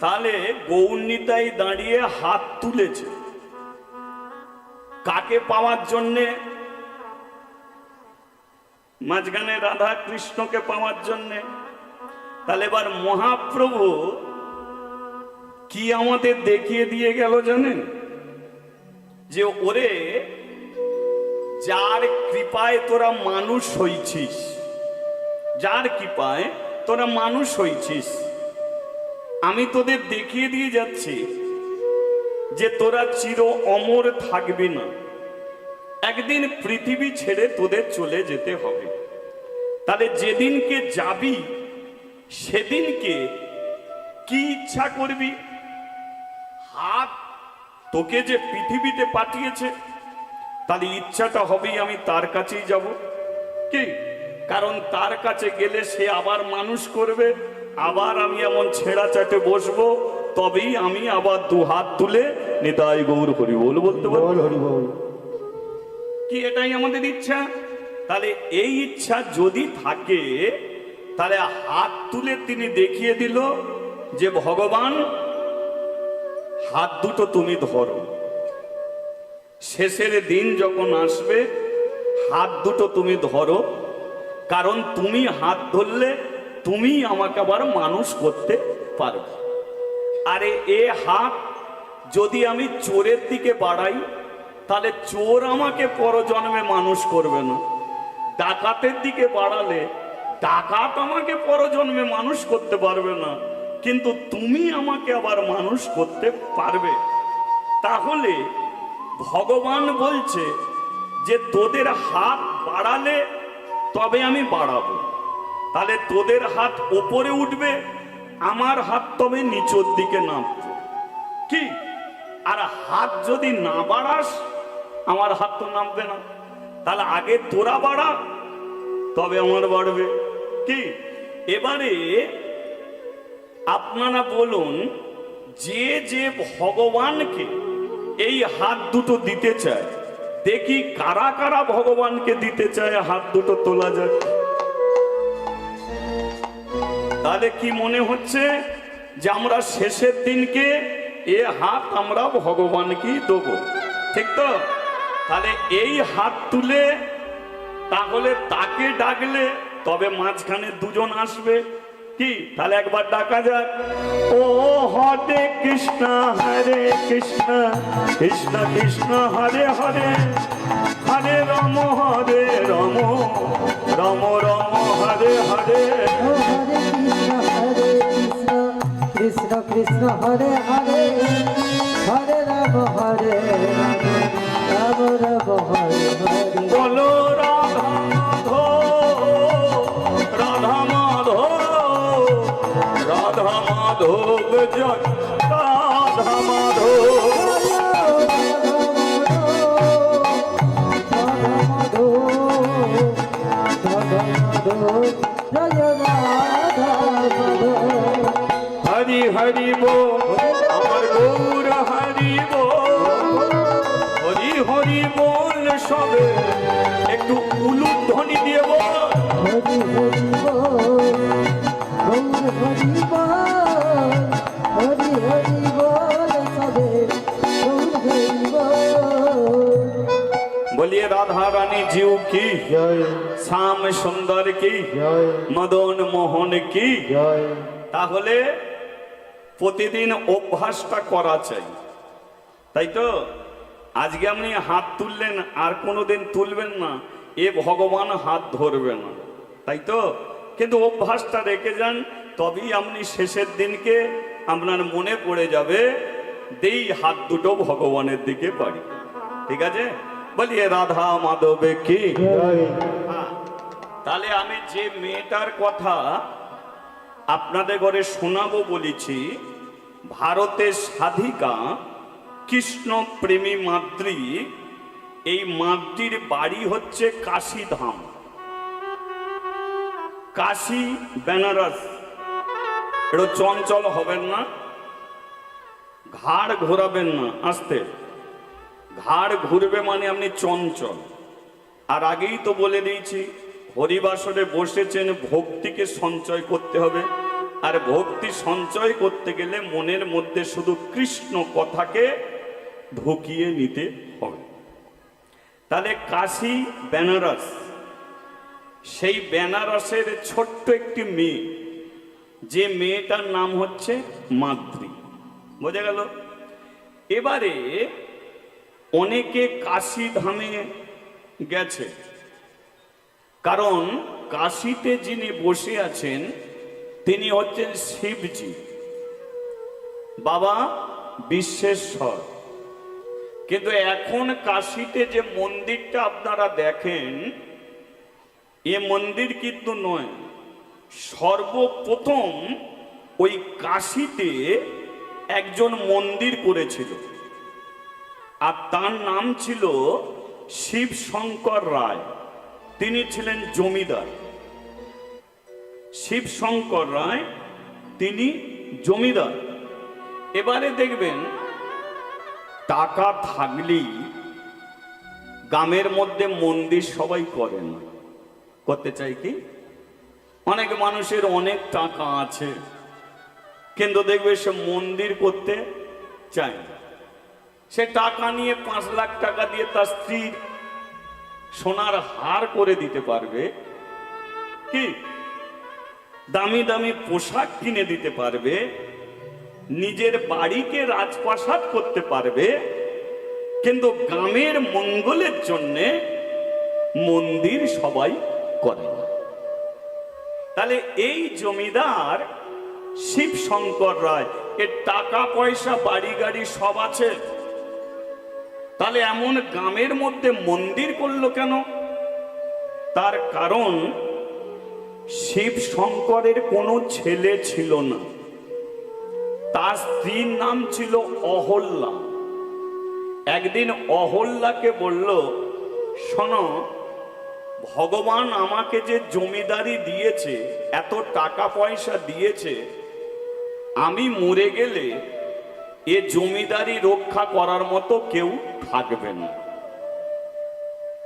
তাহলে গৌরনীতাই দাঁড়িয়ে হাত তুলেছে। কাকে পাওয়ার জন্যে? মাঝখানে রাধা কৃষ্ণকে পাওয়ার জন্যে। তাহলে এবার মহাপ্রভু কি আমাদের দেখিয়ে দিয়ে গেল জানেন? যে ওরে, যার কৃপায় তোরা মানুষ হইছিস, যার কৃপায় তোরা মানুষ হইছিস আমি তোদের দেখিয়ে দিয়ে যাচ্ছি যে তোরা চির অমর থাকবি না। একদিন পৃথিবী ছেড়ে তোদের চলে যেতে হবে। তাহলে যেদিনকে যাবি, সেদিনকে কি ইচ্ছা করবি? হাত তোকে যে পৃথিবীতে পাঠিয়েছে, তাহলে ইচ্ছাটা হবেই আমি তার কাছেই যাব। কি? কারণ তার কাছে গেলে সে আবার মানুষ করবে। আবার আমি এমন ছেঁড়া চাটে বসবো তবেই আমি আবার দু হাত তুলে নিতাই গৌর হরি বল বলতে পারব। বল হরি বল। কি এটাই আমাদের ইচ্ছা? তাহলে এই ইচ্ছা যদি থাকে তাহলে হাত তুলে তিনি দেখিয়ে দিল যে ভগবান হাত দুটো তুমি ধরো। শেষের দিন যখন আসবে হাত দুটো তুমি ধরো কারণ তুমি হাত ধরলে তুমি আমাকে আবার মানুষ করতে পারবে আরে এ হাত যদি আমি চোরের দিকে বাড়াই, তাহলে চোর আমাকে পরজন্মে মানুষ করবে না। ডাকাতের দিকে বাড়ালে ডাকাত আমাকে পরজন্মে মানুষ করতে পারবে না। কিন্তু তুমি আমাকে আবার মানুষ করতে পারবে। তাহলে ভগবান বলছে যে তোদের হাত বাড়ালে তবে আমি বাড়াবো। তাহলে তোদের হাত ওপরে উঠবে, আমার হাত তবে নিচের দিকে নামবে। কি? আর হাত যদি না বাড়াস, আমার হাত তো নামবে না। তাহলে আগে তোরা বাড়া, তবে আমার বাড়বে। কি? এবারে আপনারা বলুন, যে যে ভগবানকে এই হাত দুটো দিতে চায়, দেখি কারা কারা ভগবানকে দিতে চায়, হাত দুটো তোলা যাক তাহলে কি মনে হচ্ছে যে আমরা শেষের দিনকে এ হাত আমরা ভগবানকেই দেবো? ঠিক তো? তাহলে এই হাত তুলে তাহলে তাকে ডাকলে তবে মাঝখানে দুজন আসবে। কি? তাহলে একবার ডাকা যাক। ও হরে কৃষ্ণ হরে কৃষ্ণ কৃষ্ণ কৃষ্ণ, হরে হরে হরে রম হরে রম রম রম, হরে হরে। কৃষ্ণ কৃষ্ণ হরে হরে হরে রাম হরে রাম রাম, হরে হরে। বলো রাধা মাধব রাধা মাধব জয়। রাধা মাধব। হারিব আমার গৌর হারিব। হরি হরি বল সবে একটু উলু ধ্বনি দিয়ে বল। হরি হরি বল গৌর হরি বল হরি হরি বল সবে গৌর হরি বল। তাহলে প্রতিদিন অভ্যাসটা করা চাই। তাই তো? আজকে আপনি হাত তুললেন আর কোনোদিন তুলবেন না। এ ভগবান হাত ধরবে না। তাই তো? কিন্তু অভ্যাসটা রেখে যান তবেই আপনি শেষের দিনকে আপনার মনে পড়ে যাবে দেই হাত দুটো ভগবানের দিকে পারি ঠিক আছে? বলিয়ে রাধা মাধবে কি? হ্যাঁ, তাহলে আমি যে মেয়েটার কথা আপনাদের ঘরে শোনাবো বলেছি ভারতের সাধিকা কৃষ্ণ প্রেমী মাদ্রি, এই মাদ্রির বাড়ি হচ্ছে কাশীধাম। কাশী, বেনারস। এটা চঞ্চল হবেন না, ঘাড় ঘোরাবেন না, আস্তে। ঘাড় ঘুরবে মানে আপনি চঞ্চল। আর আগেই তো বলে দিয়েছি, হরিবাসরে বসেছেন, ভক্তিকে সঞ্চয় করতে হবে। আর ভক্তি সঞ্চয় করতে গেলে মনের মধ্যে শুধু কৃষ্ণ কথাকে ঢুকিয়ে নিতে হবে তাহলে কাশী বেনারস, সেই বেনারসের ছোট্ট একটি মেয়ে, যে মেয়েটার নাম হচ্ছে মাদ্রি। বোঝা গেল? এবারে অনেকে কাশি ধামে গেছে। কারণ কাশীতে যিনি বসে আছেন তিনি হচ্ছেন শিবজি। বাবা বিশ্বেশ্বর কিন্তু এখন কাশীতে যে মন্দিরটা আপনারা দেখেন, এ মন্দির কিন্তু নয়। সর্বপ্রথম ওই কাশীতে একজন মন্দির করেছিল। আর তার নাম ছিল শিব শঙ্কর রায়। তিনি ছিলেন জমিদার। শিব শঙ্কর রায়, তিনি জমিদার। এবারে দেখবেন, টাকা থাকলেই গ্রামের মধ্যে মন্দির সবাই করে না। করতে চাই কি? অনেক মানুষের অনেক টাকা আছে, কিন্তু দেখবে সে মন্দির করতে চায় না। সে টাকা নিয়ে পাঁচ লাখ টাকা দিয়ে তার স্ত্রীর সোনার হার করে দিতে পারবে। কি? দামি দামি পোশাক কিনে দিতে পারবে, নিজের বাড়িকে রাজপ্রাসাদ করতে পারবে, কিন্তু গ্রামের মঙ্গলের জন্যে মন্দির সবাই করে না। তাহলে এই জমিদার শিব শঙ্কর রায় এর টাকা পয়সা, বাড়ি গাড়ি সব আছে। তাহলে এমন গ্রামের মধ্যে মন্দির করল কেন? তার কারণ শিব শঙ্করের কোনো ছেলে ছিল না। তার স্ত্রীর নাম ছিল অহল্যা একদিন অহল্যাকে বলল, শোনো, ভগবান আমাকে যে জমিদারি দিয়েছে, এত টাকা পয়সা দিয়েছে, আমি মরে গেলে এ জমিদারি রক্ষা করার মতো কেউ থাকবে না।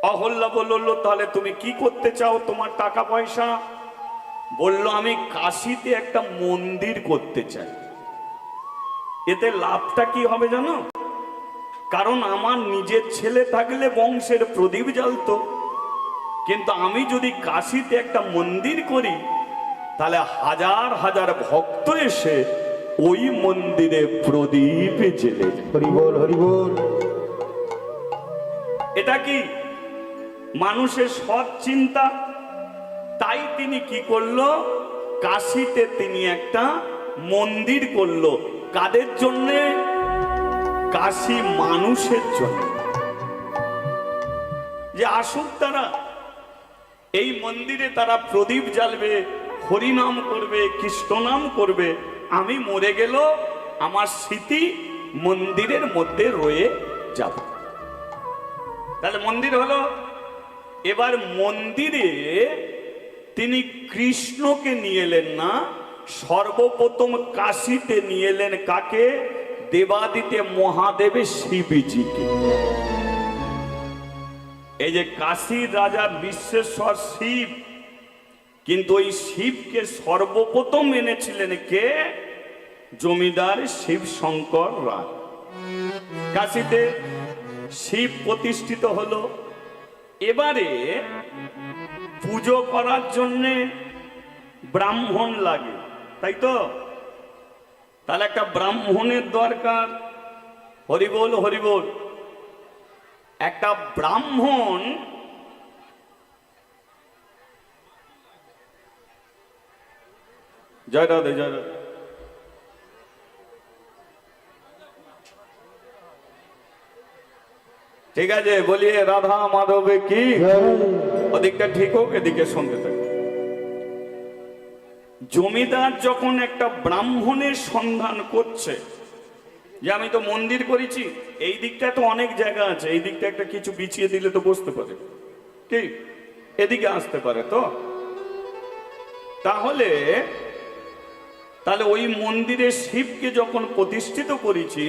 অহল্যা বলল, তাহলে তুমি কি করতে চাও তোমার টাকা পয়সা? বলল আমি কাশিতে একটা মন্দির করতে চাই। এতে লাভটা কি হবে জানো? কারণ আমার নিজের ছেলে থাকলে বংশের প্রদীপ জ্বালতো। কিন্তু আমি যদি কাশিতে একটা মন্দির করি তাহলে হাজার হাজার ভক্ত এসে ওই মন্দিরে প্রদীপ জেলে হরিবল হরিবল এটা কি? মানুষের সৎ চিন্তা? তাই তিনি কি করল? কাশিতে তিনি একটা মন্দির করল। কাদের জন্যে? কাশি মানুষের জন্য। যে আসুক তারা, এই মন্দিরে তারা প্রদীপ জ্বালবে, হরিনাম করবে কৃষ্ণনাম করবে। আমি মরে গেল, আমার স্মৃতি মন্দিরের মধ্যে রয়ে যাবে। তাহলে মন্দির হলো। এবার মন্দিরে তিনি কৃষ্ণকে নিয়ে এলেন না, সর্বপ্রথম কাশিতে নিয়ে এলেন কাকে? দেবাদিতে মহাদেবের শিবজিকে। এই যে কাশীর রাজা বিশ্বেশ্বর শিব, কিন্তু ওই শিবকে সর্বপ্রথম এনেছিলেন কে? জমিদার শিব শঙ্কর রায়। কাশীতে শিব প্রতিষ্ঠিত হলো। এবারে পুজো করার জন্যে ব্রাহ্মণ লাগে, তাই তো? তাহলে একটা ব্রাহ্মণের দরকার। হরিবোল হরিবোল। একটা ব্রাহ্মণ জয় রাধে, জয় ঠিক আছে, বলিয়ে রাধা মাধবে কি? ওদিকটা ঠিক হোক, এদিকে শুনতে থাকবে জমিদার যখন একটা ব্রাহ্মণের সন্ধান করছে, যে আমি তো মন্দির করেছি, এই দিকটা তো অনেক জায়গা আছে, এই দিকটা একটা কিছু বিছিয়ে দিলে তো বসতে পারে। কি? এদিকে আসতে পারে তো? তাহলে তাহলে ওই মন্দিরে শিবকে যখন প্রতিষ্ঠিত করেছি,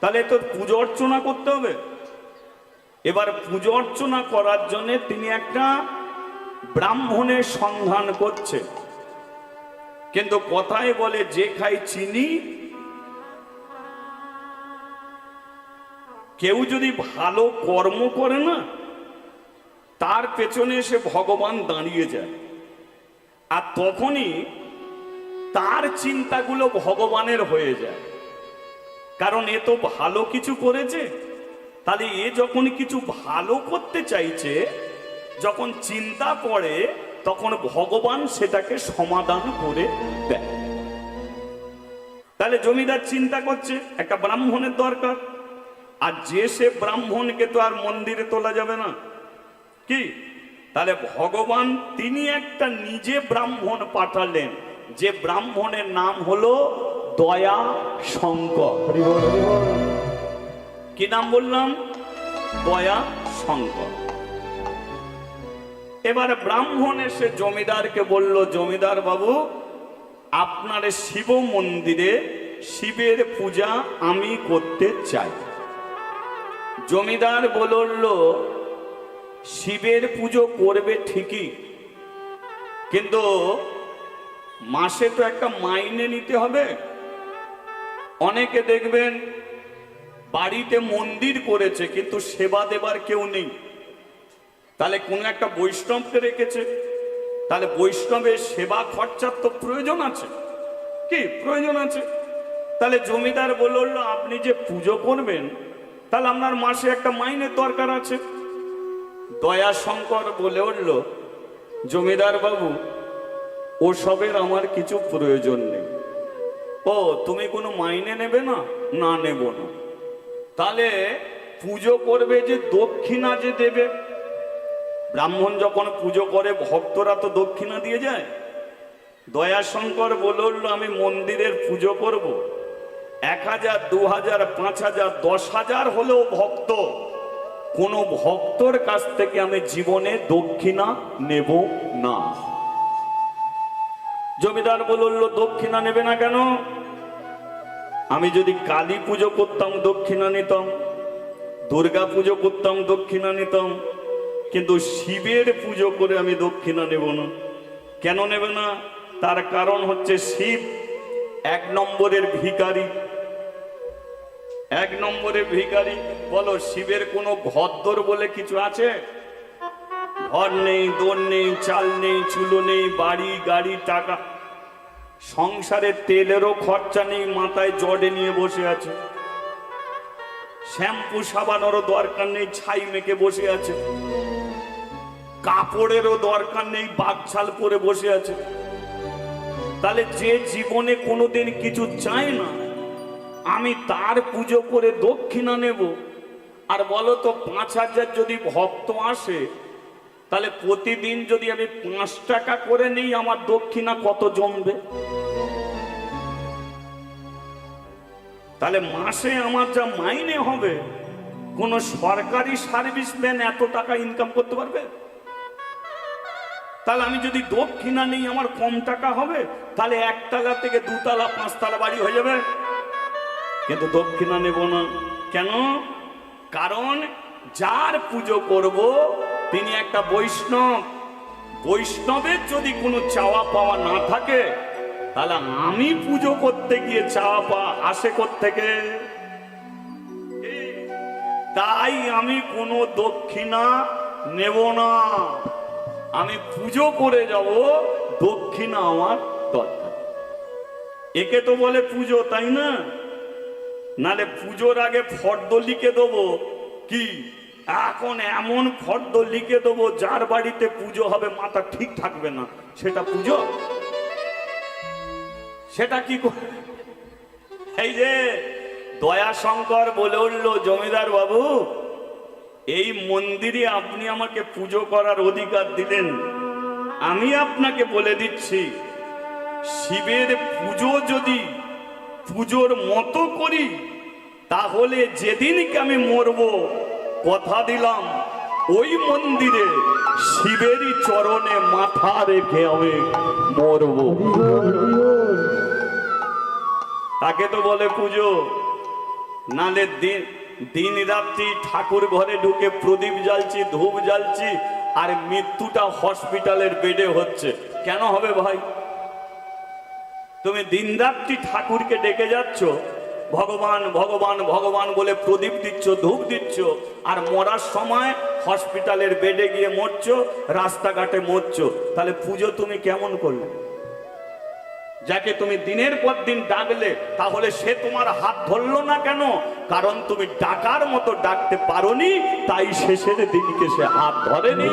তাহলে তো পুজো অর্চনা করতে হবে? এবার পুজো অর্চনা করার জন্য তিনি একটা ব্রাহ্মণের সন্ধান করছে। কিন্তু কথায় বলে যে খাই চিনি, কেউ যদি ভালো কর্ম করে না, তার পেছনে সে ভগবান দাঁড়িয়ে যায়। আর তখনই তার চিন্তাগুলো ভগবানের হয়ে যায়। কারণ এ তো ভালো কিছু করেছে। তাহলে এ যখন কিছু ভালো করতে চাইছে, যখন চিন্তা করে, তখন ভগবান সেটাকে সমাধান করে দেয়। তাহলে জমিদার চিন্তা করছে, একটা ব্রাহ্মণের দরকার। আর যে সে ব্রাহ্মণকে তো আর মন্দিরে তোলা যাবে না। কি? তাহলে ভগবান তিনি একটা নিজে ব্রাহ্মণ পাঠালেন। যে ব্রাহ্মণের নাম হলো দয়া শঙ্কর। কি নাম বললাম? দয়া শঙ্কর। এবার ব্রাহ্মণ এসে জমিদারকে বলল, জমিদার বাবু, আপনার শিব মন্দিরে শিবের পূজা আমি করতে চাই। জমিদার বলল, শিবের পুজো করবে ঠিকই, কিন্তু মাসে তো একটা মাইনে নিতে হবে। অনেকে দেখবেন বাড়িতে মন্দির করেছে, কিন্তু সেবা দেবার কেউ নেই। তাহলে কোন একটা বৈষ্ণবকে রেখেছে? তাহলে বৈষ্ণবের সেবা খরচার তো প্রয়োজন আছে। কি প্রয়োজন আছে? তাহলে জমিদার বলল আপনি যে পুজো করবেন, তাহলে আপনার মাসে একটা মাইনের দরকার আছে। দয়া শঙ্কর বলে উঠল, জমিদার বাবু, ওসবের আমার কিছু প্রয়োজন নেই। ও, তুমি কোনো মাইনে নেবে না? না নেব না। তাহলে পুজো করবে যে দক্ষিণা যে দেবে। ব্রাহ্মণ যখন পুজো করে, ভক্তরা তো দক্ষিণা দিয়ে যায়। দয়াশঙ্কর বলল আমি মন্দিরের পুজো করব। এক হাজার, দু হাজার, পাঁচ হাজার, দশ হাজার হলেও ভক্ত। কোনো ভক্তর কাছ থেকে আমি জীবনে দক্ষিণা নেব না। জমিদার বলল দক্ষিণা নেবে না কেন? আমি যদি কালী পুজো করতাম দক্ষিণা নিতাম দুর্গা পুজো করতাম দক্ষিণা নিতাম কিন্তু শিবের পুজো করে আমি দক্ষিণা নেব না। কেন নেবে না? তার কারণ হচ্ছে শিব এক নম্বরের ভিখারি। এক নম্বরের ভিখারি, বলো শিবের কোনো ঘরদোর বলে কিছু আছে? ঘর নেই, দোর নেই, চাল নেই, চুলো নেই, বাড়ি, গাড়ি, টাকা সংসারে তেলেরও খরচা নেই, মাথায় জডে নিয়ে বসে আছে। শ্যাম্পু সাবানোরও দরকার নেই, ছাই মেখে বসে আছে। কাপড়েরও দরকার নেই বাগছাল পরে বসে আছে। তাহলে যে জীবনে কোনোদিন কিছু চায় না, আমি তার পুজো করে দক্ষিণা নেব। আর বলো তো, পাঁচ হাজার যদি ভক্ত আসে তাহলে প্রতিদিন যদি আমি পাঁচ টাকা করে নিই, আমার দক্ষিণা কত জমবে? তাহলে মাসে আমার যা মাইনে হবে, কোন সরকারি সার্ভিস সার্ভিসম্যান এত টাকা ইনকাম করতে পারবে? তাহলে আমি যদি দক্ষিণা নেই, আমার কম টাকা হবে, তাহলে একতলা থেকে দুতলা পাঁচতলা বাড়ি হয়ে যাবে। কিন্তু দক্ষিণা নেব না। কেন? কারণ যার পুজো করব তিনি একটা বৈষ্ণব। বৈষ্ণবের যদি কোনো চাওয়া পাওয়া না থাকে, তাহলে আমি পুজো করতে গিয়ে চাওয়া পাওয়া আসে থেকে তাই আমি কোনো দক্ষিণা নেব না। আমি পুজো করে যাব দক্ষিণা আমার দরকার। একে তো বলে পুজো, তাই না? নালে পুজোর আগে ফর্দ লিখে দেবো। কি? এখন এমন ফর্দ লিখে দেবো, যার বাড়িতে পুজো হবে, মাথা ঠিক থাকবে না। সেটা পুজো? সেটা কি এই যে দয়াশঙ্কর বলে উঠল, জমিদার বাবু, এই মন্দিরে আপনি আমাকে পুজো করার অধিকার দিলেন। আমি আপনাকে বলে দিচ্ছি, শিবের পুজো যদি পুজোর মতো করি, তাহলে যেদিনকে আমি মরব কথা দিলাম, ওই মন্দিরে শিবেরই চরণে মাথা রেখে আমি মরব। তাকে তো বলে পুজো, নালে দিন দিন রাত্রি ঠাকুর ঘরে ঢুকে প্রদীপ জ্বালছি, ধূপ জ্বালছি, আর মৃত্যুটা হসপিটালের বেডে হচ্ছে। কেন হবে ভাই? তুমি দিনরাত্রি ঠাকুরকে ডেকে যাচ্ছ ভগবান ভগবান ভগবান বলে প্রদীপ দিচ্ছ ধূপ দিচ্ছ আর মরার সময় হসপিটালের বেডে গিয়ে মরছ রাস্তাঘাটে মরছ। তাহলে পুজো তুমি কেমন করলে? যাকে তুমি দিনের পর দিন ডাকলে তাহলে সে তোমার হাত ধরলো না কেন? কারণ তুমি ডাকার মতো ডাকতে পারোনি তাই শেষের দিনকে সে হাত ধরেনি।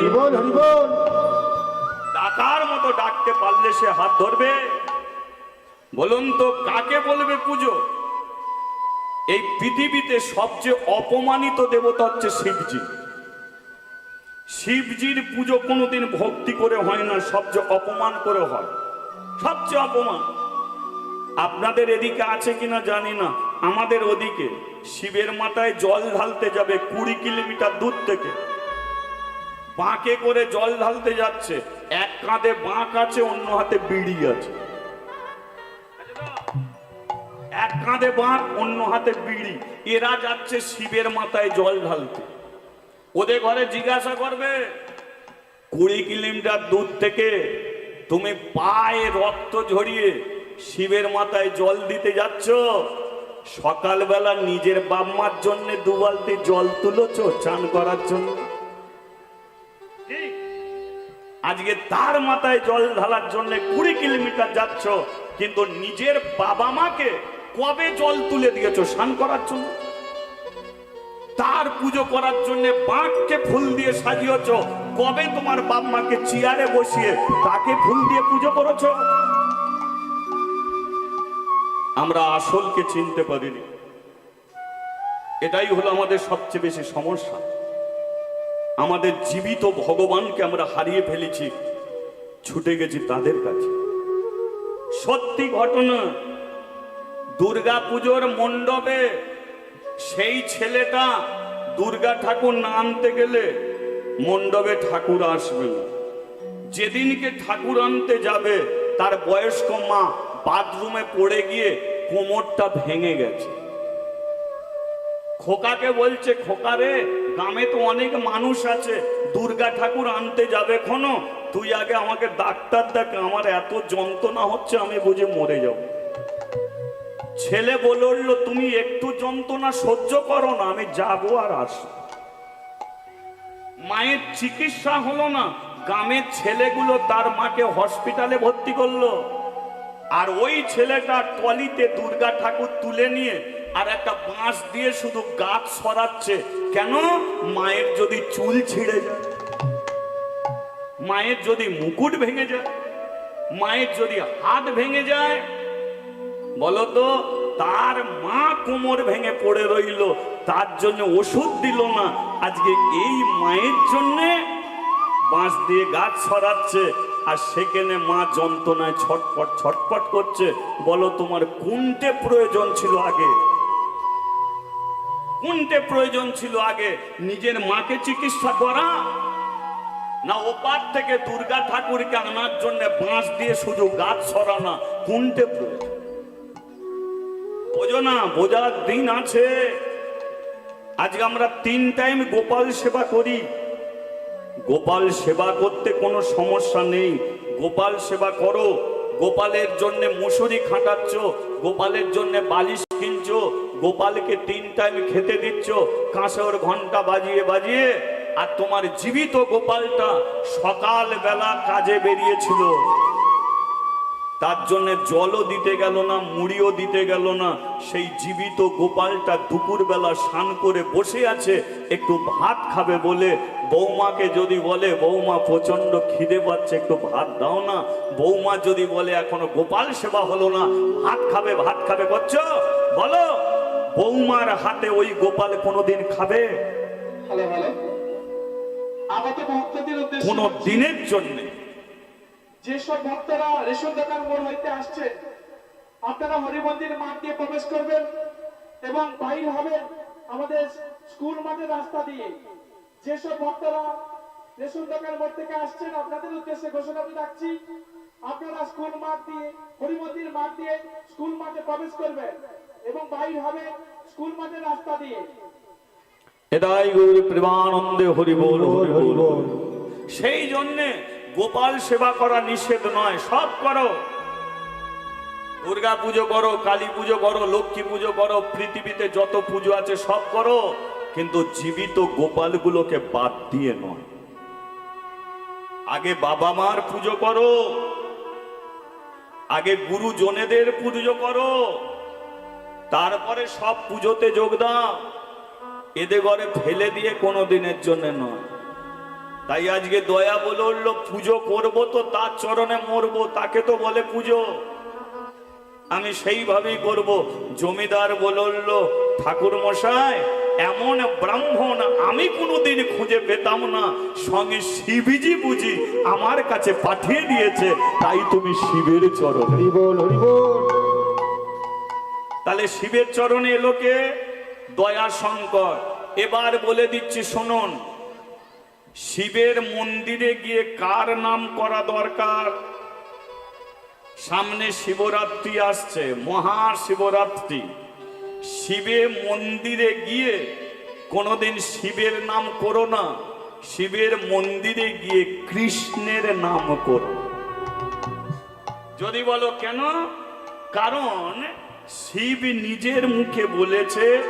ডাকার মতো ডাকতে পারলে সে হাত ধরবে? বলুন তো কাকে বলবে পুজো? এই পৃথিবীতে সবচেয়ে অপমানিত দেবতা হচ্ছে শিবজি। শিবজির পুজো কোনোদিন ভক্তি করে হয় না, সবচেয়ে অপমান করে হয়। সবচেয়ে অপমান। আপনাদের এদিকে আছে কিনা জানি না, আমাদের ওদিকে। শিবের মাথায় জল ঢালতে যাবে কুড়ি কিলোমিটার দূর থেকে। বাঁকে করে জল ঢালতে যাচ্ছে, এক কাঁধে বাঁক আছে, অন্য হাতে বিড়ি আছে। এক কাঁধে বাঁক অন্য হাতে বিড়ি। এরা যাচ্ছে শিবের মাথায় জল ঢালতে। ওদের ঘরে জিজ্ঞাসা করবে কুড়ি কিলোমিটার দূর থেকে তুমি পায়ে রক্ত ঝরিয়ে শিবের মাথায় জল দিতে যাচ্ছ? সকালবেলা নিজের বাম্মার জন্য দু বালতি জল তুলেছ চান করার জন্য? আজকে তার মাথায় জল ঢালার জন্য কুড়ি কিলোমিটার যাচ্ছ কিন্তু নিজের বাবা মাকে কবে জল তুলে দিয়েছ স্নান করার জন্য? তার পুজো করার জন্য বাঁককে ফুল দিয়ে সাজিয়েছ। কবে তোমার বাপ মাকে চেয়ারে বসিয়ে তাকে ফুল দিয়ে পুজো করেছ? আমরা আসলকে চিনতে পারিনি। এটাই হলো আমাদের সবচেয়ে বেশি সমস্যা। আমাদের জীবিত ভগবানকে আমরা হারিয়ে ফেলেছি, ছুটে গেছি তাদের কাছে। সত্যি ঘটনা দুর্গা পুজোর মণ্ডপে সেই ছেলেটা দুর্গা ঠাকুর আনতে গেলে মণ্ডপে ঠাকুর আসবে না। যেদিনকে ঠাকুর আনতে যাবে, তার বয়স্ক মা বাথরুমে পড়ে গিয়ে কোমরটা ভেঙে গেছে। খোকাকে বলছে, খোকা রে, গ্রামে তো অনেক মানুষ আছে, দুর্গা ঠাকুর আনতে যাবে কোনো তুই আগে আমাকে ডাক্তার দেখ, আমার এত যন্ত্রণা হচ্ছে, আমি বুঝে মরে যাব। ছেলে বলে উঠল তুমি একটু যন্ত্রণা সহ্য করো না, আমি যাব আর আসব। মায়ের চিকিৎসা হলো না, গ্রামের ছেলেগুলো তার মাকে হসপিটালে ভর্তি করল। আর ওই ছেলেটা টলিতে দুর্গা ঠাকুর তুলে নিয়ে আর একটা বাঁশ দিয়ে শুধু গাছ সরাচ্ছে। কেন? মায়ের যদি চুল ছিঁড়ে যায়, মায়ের যদি মুকুট ভেঙে যায়, মায়ের যদি হাত ভেঙে যায় বলতো, তার মা কোমর ভেঙে পড়ে রইল, তার জন্য ওষুধ দিল না। আজকে এই মায়ের জন্যে বাঁশ দিয়ে গাছ সরাচ্ছে আর সেখানে মা যন্ত্রণায় ছটপট ছটপট করছে। বলো, তোমার কোনটে প্রয়োজন ছিল আগে? কোনটে প্রয়োজন ছিল আগে? নিজের মাকে চিকিৎসা করা? না, ওপার থেকে দুর্গা ঠাকুরকে আনার জন্য বাঁশ দিয়ে শুধু গাছ সরানা কোনটে প্রয়োজন? বোঝো না বোঝার দিন আছে। আজকে আমরা তিন টাইম গোপাল সেবা করি। গোপাল সেবা করতে কোনো সমস্যা নেই। গোপাল সেবা করো। গোপালের জন্য মুসুরি খাটাচ্ছ, গোপালের জন্য বালিশ কিনছো, গোপালকে তিন টাইম খেতে দিচ্ছ, কাঁসর ঘণ্টা বাজিয়ে বাজিয়ে। আর তোমার জীবিত গোপালটা সকাল বেলা কাজে বেরিয়েছিল। তার জন্য জলও দিতে গেল না মুড়িও দিতে গেল না। সেই জীবিত গোপালটা দুপুরবেলা স্নান করে বসে আছে একটু ভাত খাবে বলে। বৌমাকে যদি বলে বৌমা প্রচণ্ড খিদে পাচ্ছে একটু ভাত দাও না। বৌমা যদি বলে এখনও গোপাল সেবা হলো না ভাত খাবে ভাত খাবে করছ? বলো বৌমার হাতে ওই গোপাল কোনোদিন খাবে? কোনো দিনের জন্যে। যেসব ভক্তরা রেশন দোকান মোড় হইতে আসছে আপনারা হরি মন্দির মাঠ দিয়ে প্রবেশ করবেন এবং বাইর হবেন আমাদের স্কুল মাঠের রাস্তা দিয়ে। যেসব ভক্তরা রেশন দোকান মোড় থেকে আসছেন আপনাদের উদ্দেশ্যে ঘোষণা আমি রাখছি আপনারা স্কুল মাঠ দিয়ে হরি মন্দির মাঠ দিয়ে স্কুল মাঠে প্রবেশ করবেন এবং বাইর হবেন স্কুল মাঠের রাস্তা দিয়ে। এটাই গৌরী প্রেমানন্দে হরি বল হরি হরি বল বল। সেই জন্যে গোপাল সেবা করা নিষেধ নয়, সব করো। দুর্গা পুজো করো, কালী পুজো করো, লক্ষ্মী পুজো করো, পৃথিবীতে যত পুজো আছে সব করো। কিন্তু জীবিত গোপালগুলোকে বাদ দিয়ে নয়। আগে বাবা মার পুজো করো, আগে গুরুজনেদের পুজো করো, তারপরে সব পুজোতে যোগ দাও এদের ঘরে ফেলে দিয়ে কোনো দিনের জন্য নয়। তাই আজকে দয়া বলে উঠল পুজো করব তো তার চরণে মরবো তাকে তো বলে পুজো। আমি সেইভাবেই করব। জমিদার বলল ঠাকুর মশাই এমন ব্রাহ্মণ আমি কোনোদিন খুঁজে পেতাম না। সঙ্গে শিবজি বুঝি আমার কাছে পাঠিয়ে দিয়েছে তাই তুমি শিবের চরণে। বল তাহলে শিবের চরণে এলোকে দয়া শঙ্কর এবার বলে দিচ্ছি শুনুন শিবের মন্দিরে গিয়ে কার নাম করা দরকার? সামনে শিবরাত্রি আসছে মহা শিবরাত্রি শিবে মন্দিরে গিয়ে কোনোদিন শিবের নাম করো না, শিবের মন্দিরে গিয়ে কৃষ্ণের নাম করো। যদি বলো কেন? কারণ শিব নিজের মুখে বলেছে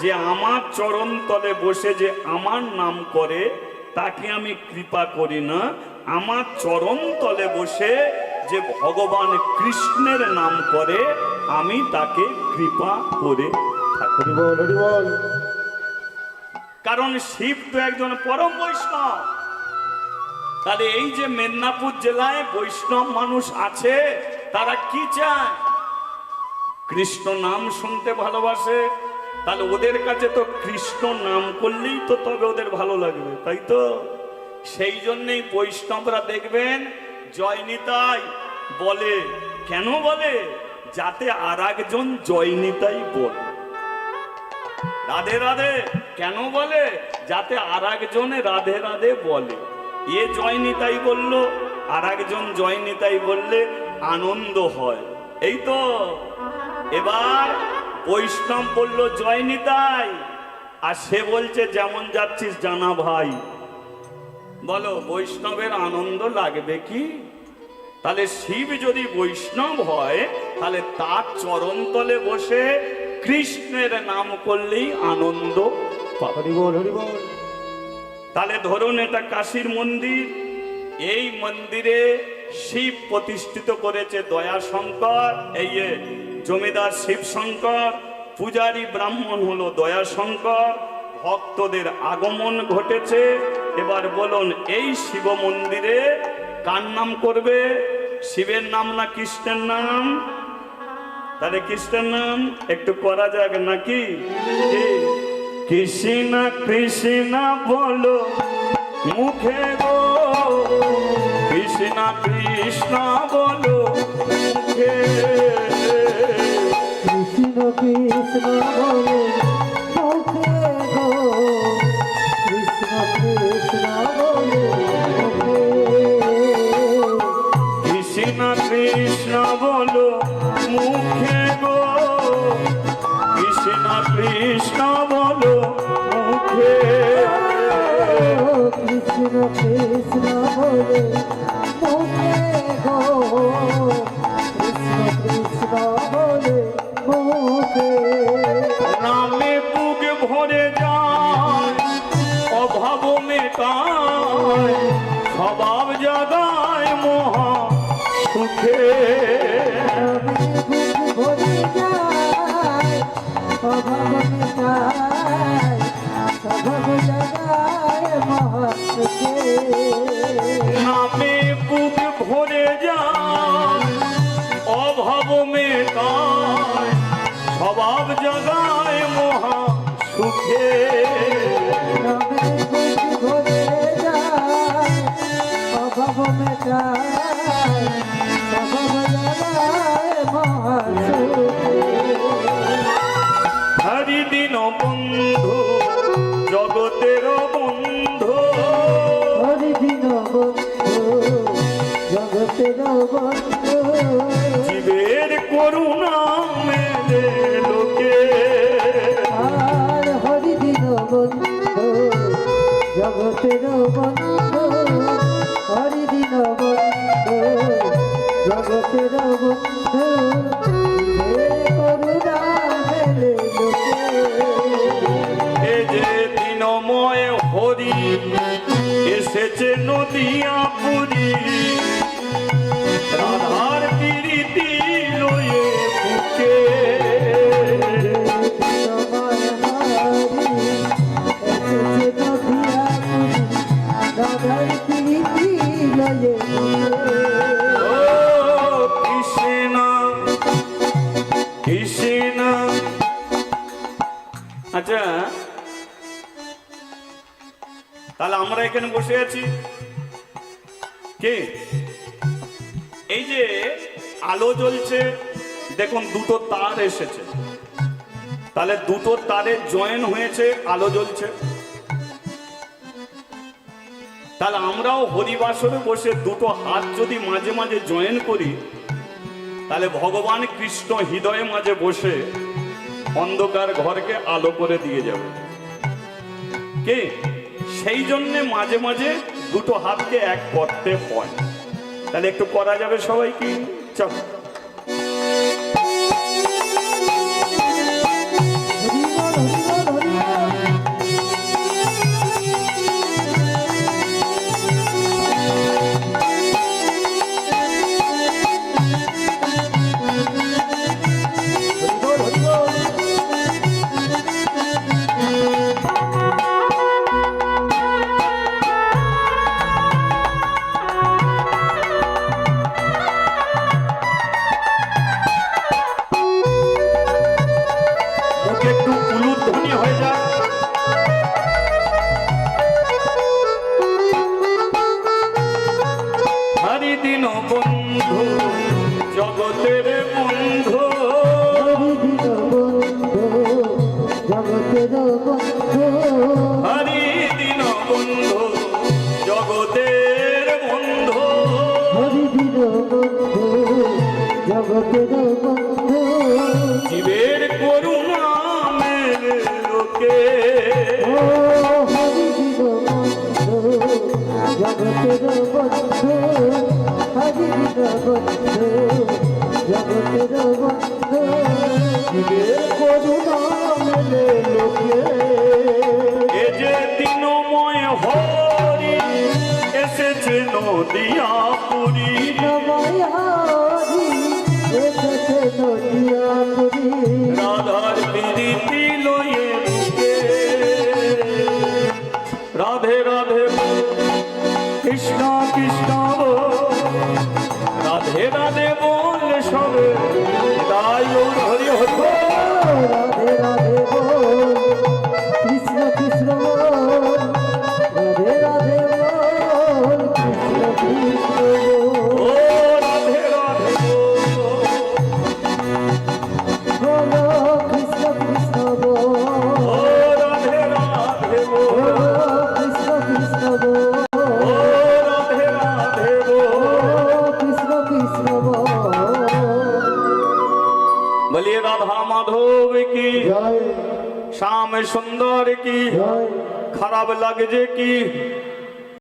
যে, আমার চরণ তলে বসে যে আমার নাম করে তাকে আমি কৃপা করি না আমার চরণ তলে বসে যে ভগবান কৃষ্ণের নাম করে আমি তাকে কৃপা করে কারণ শিব তো একজন পরম বৈষ্ণব। তাহলে এই যে মেদিনীপুর জেলায় বৈষ্ণব মানুষ আছে তারা কি চায়? কৃষ্ণ নাম শুনতে ভালোবাসে তাহলে ওদের কাছে তো কৃষ্ণ নাম করলেই তো তবে ওদের ভালো লাগবে, তাই তো? সেই জন্যই বৈষ্ণবরা দেখবেন জয়নিতাই বলে, কেন বলে? যাতে আর একজন জয়নিতাই বলে। রাধে রাধে, কেন বলে? যাতে আর একজনে রাধে রাধে বলে। এ জয়নিতাই বলল, আর একজন জয়নিতাই বললে আনন্দ হয়। এই তো, এবার বৈষ্ণব বলল জয়নিতাই আর সে বলছে যেমন যাচ্ছিস জানা ভাই। বলো বৈষ্ণবের আনন্দ লাগবে কি? তাহলে শিব যদি বৈষ্ণব হয় তাহলে তার চরণতলে বসে কৃষ্ণের নাম করলেই আনন্দ তাহলে ধরুন এটা কাশীর মন্দির। এই মন্দিরে শিব প্রতিষ্ঠিত করেছে দয়া শঙ্কর এই জমিদার শিব শঙ্কর পূজারী ব্রাহ্মণ হলো দয়াশঙ্কর। ভক্তদের আগমন ঘটেছে। এবার বলুন, এই শিব মন্দিরে কার নাম করবে? শিবের নাম না কৃষ্ণের নাম? তাহলে কৃষ্ণের নাম একটু করা যাক নাকি? কৃষ্ণ কৃষ্ণ বলো, মুখে গো। কৃষ্ণ কৃষ্ণ বলো, মুখে কৃষ্ণ বলে নামে বুক ভরে এখানে বসে আছি। কে? এই যে আলো জ্বলছে, দেখুন, দুটো তার এসেছে। তাহলে দুটো তারে জয়েন হয়েছে, আলো জ্বলছে। তাহলে আমরাও হরিবাসরে বসে দুটো হাত যদি মাঝে মাঝে জয়েন করি, তাহলে ভগবান কৃষ্ণ হৃদয়ে মাঝে বসে অন্ধকার ঘরকে আলো করে দিয়ে যাবে। কে? সেই জন্যে মাঝে মাঝে দুটো হাতকে এক করতে হয়। তাহলে একটু করা যাবে সবাই কি চল। বন্ধু জগতের বন্ধু করুণা মেলে লোকে এ যে দিনময় হরি এসেছে নদিয়া। कागजे की?